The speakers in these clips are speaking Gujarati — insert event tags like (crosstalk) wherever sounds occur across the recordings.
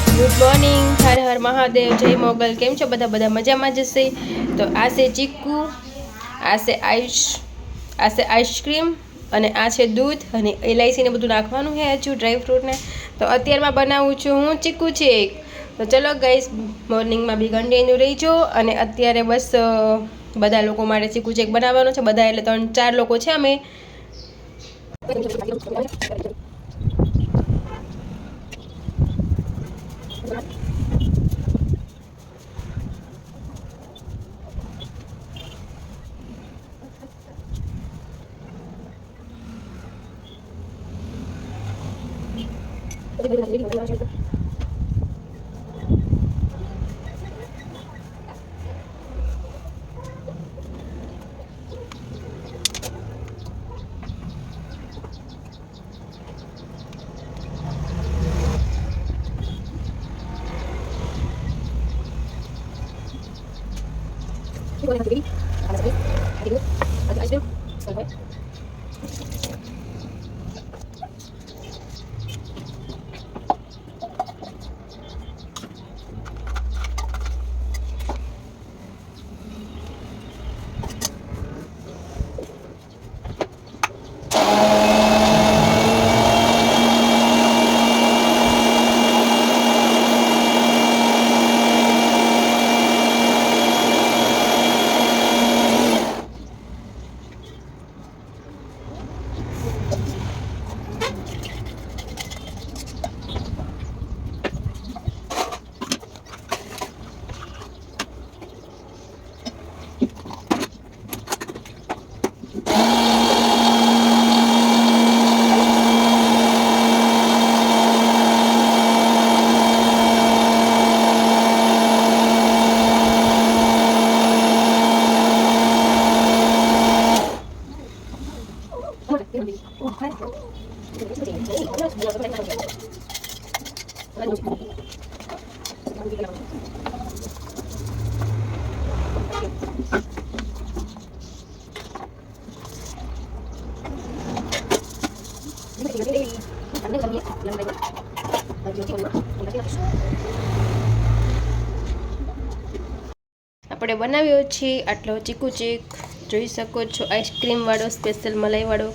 Guys good morning, Har Har Mahadev, જય મોગલ. કેમ છો બધા? બધા મજામાં જશે તો આ છે ચીકુ, આ છે આઈસ આ છે આઈસ્ક્રીમ અને આ છે દૂધ અને એલાયચીને બધું નાખવાનું છે હજુ ડ્રાયફ્રૂટને તો અત્યારમાં બનાવું છું હું ચીકુ ચેક તો ચલો ગાઈસ મોર્નિંગમાં બી કન્ટિન્યુ રહીજો અને અત્યારે બસ બધા લોકો માટે ચીકુ ચેક બનાવવાનો છે. બધા એટલે ત્રણ ચાર લોકો છે અમે. 이번에 가족이 આપણે બનાવ્યો છે આટલો ચીકુ ચીક. જોઈ શકો છો આઈસ્ક્રીમ વાળો સ્પેશિયલ મલાઈ વાળો.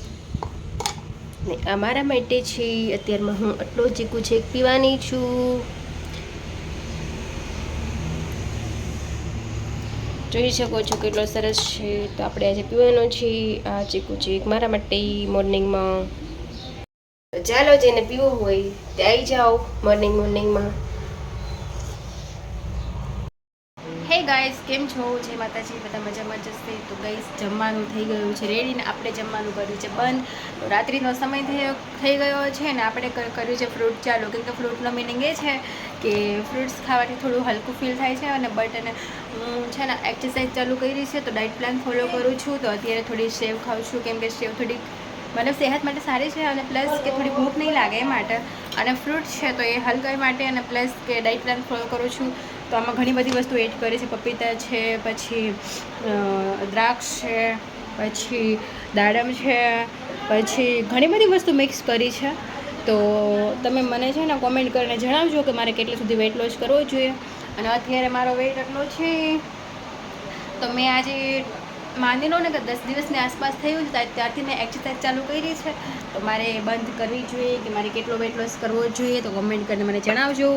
ને આ મારા માટે છે, અત્યારમાં હું આટલો ચીકુ ચીક પીવાની છું. જોઈ શકો છો કેટલો સરસ છે, તો આપણે આજે પીવાનો છે આ ચીકુ ચીક મારા માટે મોર્નિંગમાં. ચાલો જેને પીવો હોય તે આવી જાઓ મોર્નિંગ મોર્નિંગમાં હે ગાઈસ કેમ છો? જય માતાજી, બધા મજામાં જશે તો ગાઈસ જમવાનું થઈ ગયું છે. રેડીને આપણે જમવાનું કર્યું છે બંધ. તો રાત્રિનો સમય થયો, થઈ ગયો છે ને આપણે કર્યું છે ફ્રૂટ ચાલુ. કેમ કે ફ્રૂટનો મિનિંગ એ છે કે ફ્રૂટ્સ ખાવાથી થોડું હલકું ફીલ થાય છે અને બટ અને હું છે ને એક્સરસાઇઝ ચાલુ કરી છે તો ડાયટ પ્લાન ફોલો કરું છું. તો અત્યારે થોડી સેવ ખાઉં છું. કેમ કે સેવ થોડી મતલબ સેહત માટે સારી છે અને પ્લસ કે થોડી ભૂખ નહીં લાગે એ માટે. અને ફ્રૂટ છે તો એ હલકાઈ માટે અને પ્લસ કે ડાયટ પ્લાન ફોલો કરું છું. તો આમાં ઘણી બધી વસ્તુ એડ કરી છે. પપીતા છે, પછી દ્રાક્ષ છે, પછી દાડમ છે, પછી ઘણી બધી વસ્તુ મિક્સ કરી છે. તો તમે મને છે ને કોમેન્ટ કરીને જણાવજો કે મારે કેટલે સુધી વેઇટ લોસ કરવો જોઈએ. અને અત્યારે મારો વેઇટ એટલો છે તો મેં આજે માની લો ને કે દસ દિવસની આસપાસ થયું છે ત્યારથી મેં એક્સરસાઇઝ ચાલુ કરી છે. તો મારે બંધ કરવી જોઈએ કે મારે કેટલો વેટ લોસ કરવો જોઈએ, તો કમેન્ટ કરીને મને જણાવજો.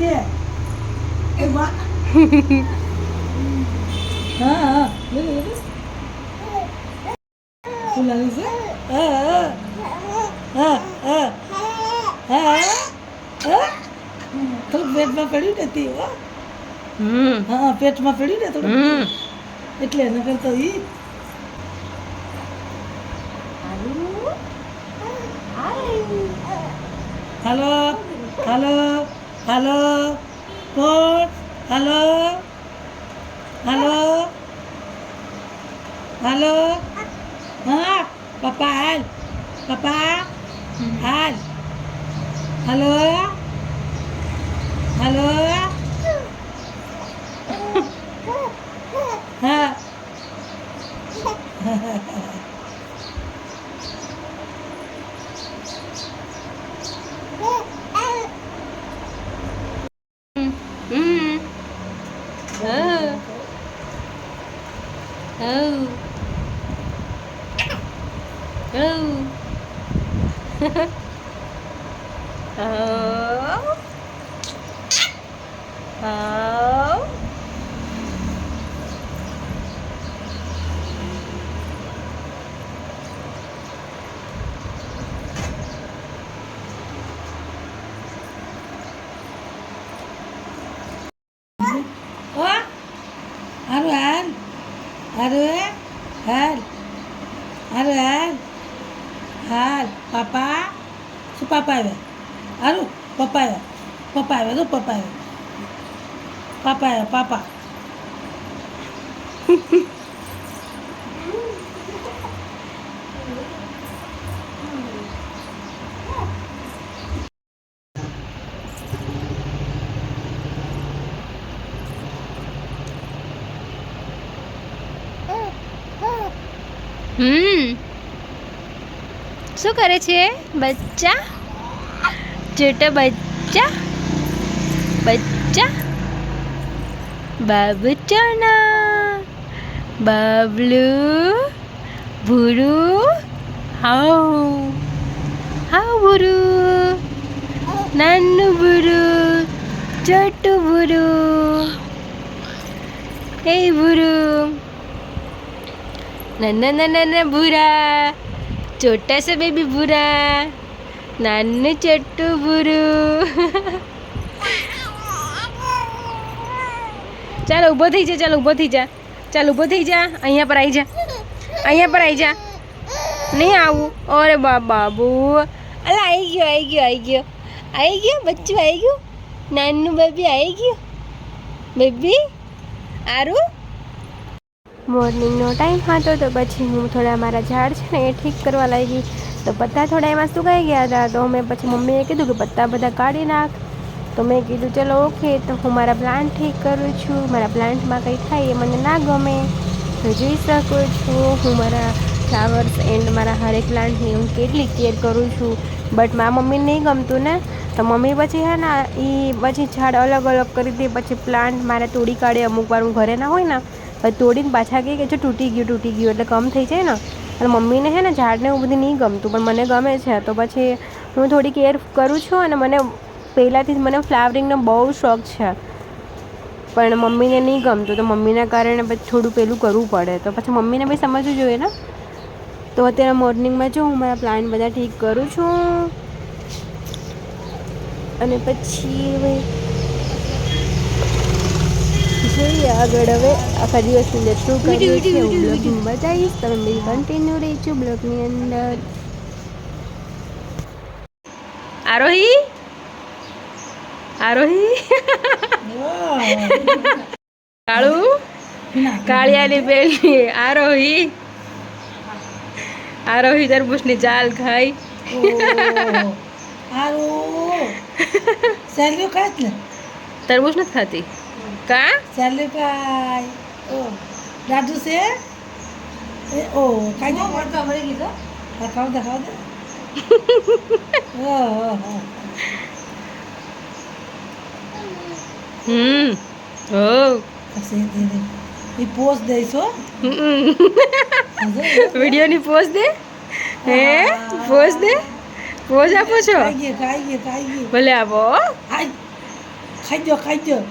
લે એ બા (laughs) હા હા. લે લે લે શું લાગે છે? હા હા. હા હા. હા હા. થોડું પેટમાં પડ્યું ને તે હો. હા પેટમાં પડ્યું ને થોડું હમ. એટલે નગર કરતો ઈ હાલો. હાલો. હાલો કોણ હલો હલો હલો હા પપ્પા હાલ પપ્પા હાલ હલો હાલો હા હમ હા Oh. Oh. oh. ઓ હારું, હાલ. હારું હાલ. હારું, હાલ. હાલ. પાપા? શું પાપા આવ્યા? હારું, પપ્પા આવ્યા. પપ્પા આવ્યા તો પપ્પા આવ્યા. પાપા પાપા હમ. શું કરે છે? બચ્ચા? છોટા બચ્ચા? બચ્ચા? బాబు చానా బాబ్లు బురు హౌ హౌ బురు నన్ను బురు చెట్టు బురు ఏ బురు నన్న నన్న బురా చొట్టాస బేబీ బురా నన్ను చెట్టు బురు ચાલ, ઊભો થઈ જા, ચાલ, ઊભો થઈ જા. ચાલ, ઊભો થઈ જા. અહીંયા પર આવી જા. અહીંયા પર આવી જા. નહીં આવું. અરે બા બાબુ. અલા આવી ગયો આવી ગયો આવી ગયો. આવી ગયો, બચ્ચું આવી ગયું. નાનું બેબી આવી ગયું. બેબી આરું? મોર્નિંગનો ટાઈમ હતો તો પછી હું થોડા મારા ઝાડ છે ને એ ઠીક કરવા લાગી. તો પત્તા થોડા એમાં સુકાઈ ગયા હતા. તો મેં પછી મમ્મીએ કીધું કે પત્તા બધા કાઢી નાખ. તો મેં કીધું, ચલો ઓકે તો હું મારા પ્લાન્ટ ઠીક કરું છું. મારા પ્લાન્ટમાં કંઈ થાય એ મને ના ગમે. તો જોઈ શકું છું, હું મારા ફ્લાવર્સ એન્ડ મારા હરેક પ્લાન્ટની હું કેટલી કેર કરું છું. બટ મારા મમ્મીને નહીં ગમતું ને? તો મમ્મી પછી હે ને એ પછી ઝાડ અલગ અલગ કરી દે, પછી પ્લાન્ટ મારે તોડી કાઢે, અમુક વાર હું ઘરે ના હોય ને, પછી તોડીને પાછા કહે કે જો તૂટી ગયું તૂટી ગયું, એટલે કમ થઈ જાય ને. અને મમ્મીને છે ને ઝાડને એવું બધું નહીં ગમતું, પણ મને ગમે છે. તો પછી હું થોડી કેર કરું છું અને મને પહેલાંથી જ મને ફ્લાવરિંગનો બહુ શોખ છે. પણ મમ્મીને નહીં ગમતું તો મમ્મીના કારણે પછી થોડું પેલું કરવું પડે. તો પછી મમ્મીને બી સમજવું જોઈએ ને? તો અત્યારે મોર્નિંગમાં જો હું મારા પ્લાન્ટ બધા ઠીક કરું છું. અને પછી હવે જોઈએ આગળ હવે આખા દિવસ અંદર શું કર્યું છે હું બ્લોગમાં બતાવીશ. તમે બી કન્ટિન્યુ રહેજો બ્લોગની અંદર. આરોહી? આરોહી? કાળુ? કાળિયાની બેની આરોહી. આરોહી તરબૂચની ચાલ ખાઈ. સેલ્યુ ખાત ને? તરબૂચ નથી ખાતી. કા? સેલ્યુ ખાય ઓ લાડુ છે? ઓ કાંઈ મળતા મળી ગયો ખાવ દે ખાવ દે. (laughs) હો હમ. ઓ પછી દે દે એ પોસ્ટ દઈશ વિડીયોની પોઝ દે. હે પોસ્ટ દે. રોજ આપો છો? ભલે આપો ખાઈ જો ખાઈ ગયો